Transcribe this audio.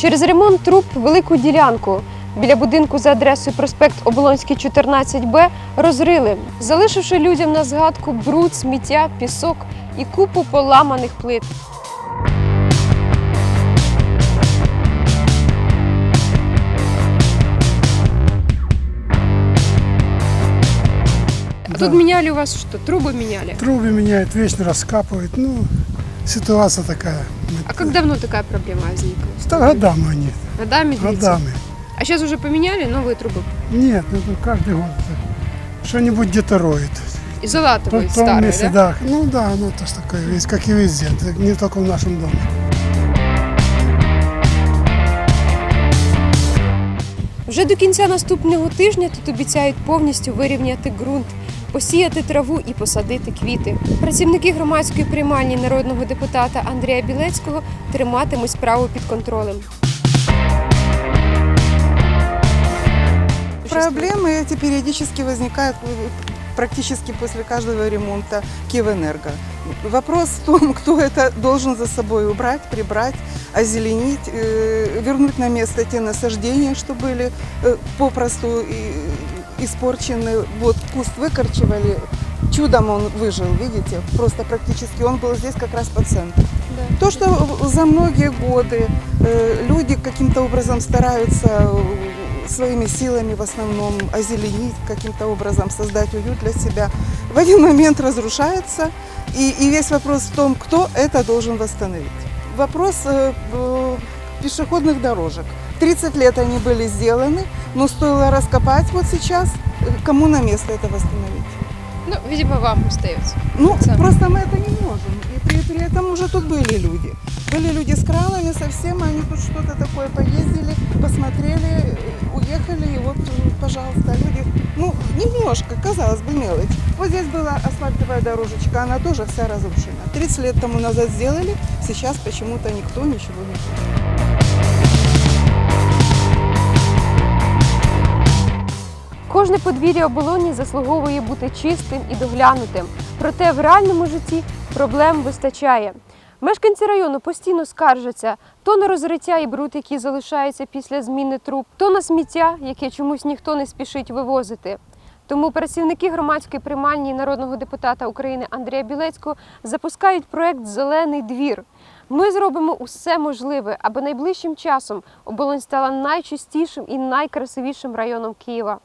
Через ремонт труб велику ділянку біля будинку за адресою проспект Оболонський, 14Б розрили, залишивши людям на згадку бруд, сміття, пісок і купу поламаних плит. А Да. Тут меняли у вас что? Трубы меняли? Трубы меняют, вечно раскапывают. Ну, ситуация такая. А как давно такая проблема возникла? Да, годами они, Годами длится? годами. А сейчас уже поменяли новые трубы? Нет, ну, это каждый год это что-нибудь где-то роет. Изолатовые В том старые, месте, да? да? Ну да, ну то ж такое, есть, как и везде, это не только в нашем доме. Вже до кінця наступного тижня тут обіцяють повністю вирівняти ґрунт, посіяти траву і посадити квіти. Працівники громадської приймальні народного депутата Андрія Білецького триматимуть справу під контролем. Проблемы эти периодически возникают э, практически после каждого ремонта Киевэнерго. Вопрос в том, кто это должен за собой убрать, прибрать, озеленить, э, вернуть на место те насаждения, что были э, попросту и- испорчены. Вот куст выкорчевали, чудом он выжил, видите, просто практически он был здесь как раз по центру. То, что за многие годы э, люди каким-то образом стараются э, своими силами в основном озеленить, каким-то образом создать уют для себя, в один момент разрушается. И, и весь вопрос в том, кто это должен восстановить. Вопрос э, э, пешеходных дорожек. 30 лет они были сделаны, но стоило раскопать вот сейчас, кому на место это восстановить. Ну, видимо, вам остається. Ну, Сами. просто мы это не можем. И при, при этом уже тут были люди. Были люди с кранами совсем, они тут что-то такое поездили, посмотрели, уехали, и вот, э, пожалуйста, люди, ну, немножко, казалось бы, мелочь. Вот здесь была асфальтовая дорожечка, она тоже вся разрушена. 30 лет тому назад сделали, сейчас почему-то никто ничего не делает. Кожне подвір'я оболоні заслуговує бути чистим і доглянутим. Проте в реальному житті проблем вистачає. Мешканці району постійно скаржаться то на розриття і бруд, який залишається після зміни труб, то на сміття, яке чомусь ніхто не спішить вивозити. Тому працівники громадської приймальні народного депутата України Андрія Білецького запускають проект Зелений двір. Ми зробимо усе можливе, аби найближчим часом оболонь стала найчистішим і найкрасивішим районом Києва.